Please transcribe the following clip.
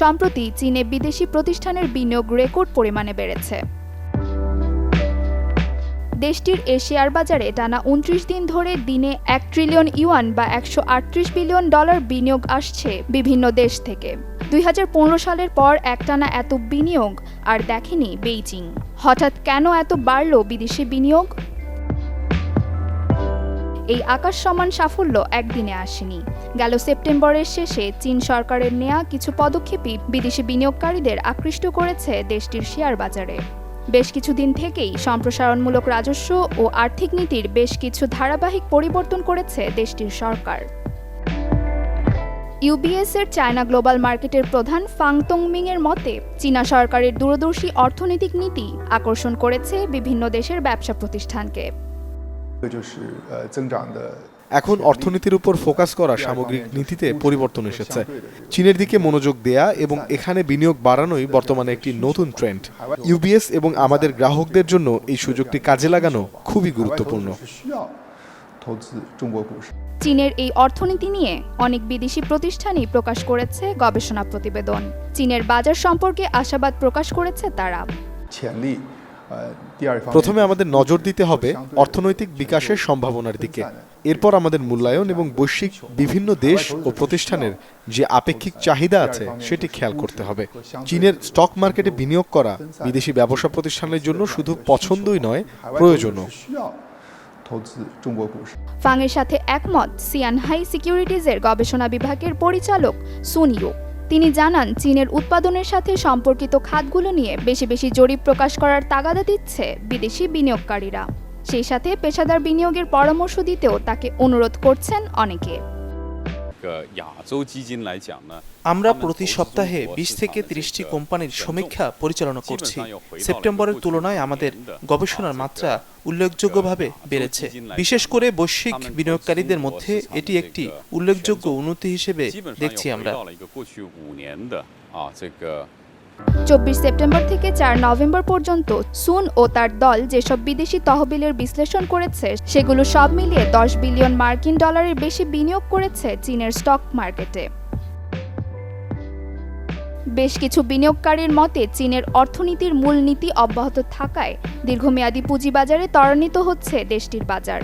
সম্প্রতি চীনে বিদেশি প্রতিষ্ঠানের বিনিয়োগ রেকর্ড পরিমাণে বেড়েছে। দেশটির এ শেয়ার বাজারে টানা উনত্রিশ দিন ধরে দিনে এক ট্রিলিয়ন ইউয়ান বা একশো আটত্রিশ বিলিয়ন ডলার বিনিয়োগ আসছে বিভিন্ন দেশ থেকে। দুই হাজার পনেরো সালের পর একটানা এত বিনিয়োগ আর দেখেনি বেইজিং। হঠাৎ কেন এত বাড়ল বিদেশি বিনিয়োগ? এই আকাশ সমান সাফল্য একদিনে আসেনি। গেল সেপ্টেম্বরের শেষে চীন সরকারের নেয়া কিছু পদক্ষেপই বিদেশি বিনিয়োগকারীদের আকৃষ্ট করেছে দেশটির শেয়ার বাজারে। বেশ কিছুদিন থেকেই সম্প্রসারণমূলক রাজস্ব ও আর্থিক নীতির বেশ কিছু ধারাবাহিক পরিবর্তন করেছে দেশটির সরকার। ইউবিএস এর চায়না গ্লোবাল মার্কেটের প্রধান ফাং তংমিং এর মতে, চীনা সরকারের দূরদর্শী অর্থনৈতিক নীতি আকর্ষণ করেছে বিভিন্ন দেশের ব্যবসা প্রতিষ্ঠানকে। এখন অর্থনীতির উপর ফোকাস করা সামগ্রিক নীতিতে পরিবর্তন এসেছে। চীনের দিকে মনোযোগ দেয়া এবং এখানে বিনিয়োগ বাড়ানোই বর্তমানে একটি নতুন ট্রেন্ড ইউবিএস এবং আমাদের গ্রাহকদের জন্য এই সুযোগটি কাজে লাগানো খুবই গুরুত্বপূর্ণ। চীনের এই অর্থনীতি নিয়ে অনেক বিদেশি প্রতিষ্ঠানই প্রকাশ করেছে গবেষণা প্রতিবেদন। চীনের বাজার সম্পর্কে আশাবাদ প্রকাশ করেছে তারা। প্রথমে আমাদের নজর দিতে হবে অর্থনৈতিক বিকাশের সম্ভাবনার দিকে। এরপর আমাদের মূল্যায়ন এবং বৈশ্বিক বিভিন্ন দেশ ও প্রতিষ্ঠানের যে আপেক্ষিক চাহিদা আছে, সেটি খেয়াল করতে হবে। চীনের স্টক মার্কেটে বিনিয়োগ করা বিদেশি ব্যবসা প্রতিষ্ঠানের জন্য শুধু পছন্দই নয়, প্রয়োজনও। ফাংয়ের সাথে একমত সিয়ানহাই সিকিউরিটিজের গবেষণা বিভাগের পরিচালক সুনিও তিনি জানান, চীনের উৎপাদনের সাথে সম্পর্কিত খাতগুলো নিয়ে বেশি বেশি জরিপ প্রকাশ করার তাগাদা দিচ্ছে বিদেশি বিনিয়োগকারীরা। সেই সাথে পেশাদার বিনিয়োগের পরামর্শ দিতেও তাকে অনুরোধ করছেন অনেকে। আমরা প্রতি সপ্তাহে বিশ থেকে ত্রিশটি কোম্পানির সমীক্ষা পরিচালনা করছি। সেপ্টেম্বরের তুলনায় আমাদের গবেষণার মাত্রা উল্লেখযোগ্যভাবে বেড়েছে। বিশেষ করে বৈশ্বিক বিনিয়োগকারীদের মধ্যে এটি একটি উল্লেখযোগ্য উন্নতি হিসেবে দেখছি আমরা। চব্বিশ সেপ্টেম্বর থেকে চার নভেম্বর পর্যন্ত সুন ও তার দল যেসব বিদেশি তহবিলের বিশ্লেষণ করেছে, সেগুলো সব মিলিয়ে দশ বিলিয়ন মার্কিন ডলারের বেশি বিনিয়োগ করেছে চীনের স্টক মার্কেটে। বেশ কিছু বিনিয়োগকারীর মতে, চীনের অর্থনীতির মূল নীতি অব্যাহত থাকায় দীর্ঘমেয়াদী পুঁজিবাজারে ত্বরান্বিত হচ্ছে দেশটির বাজার।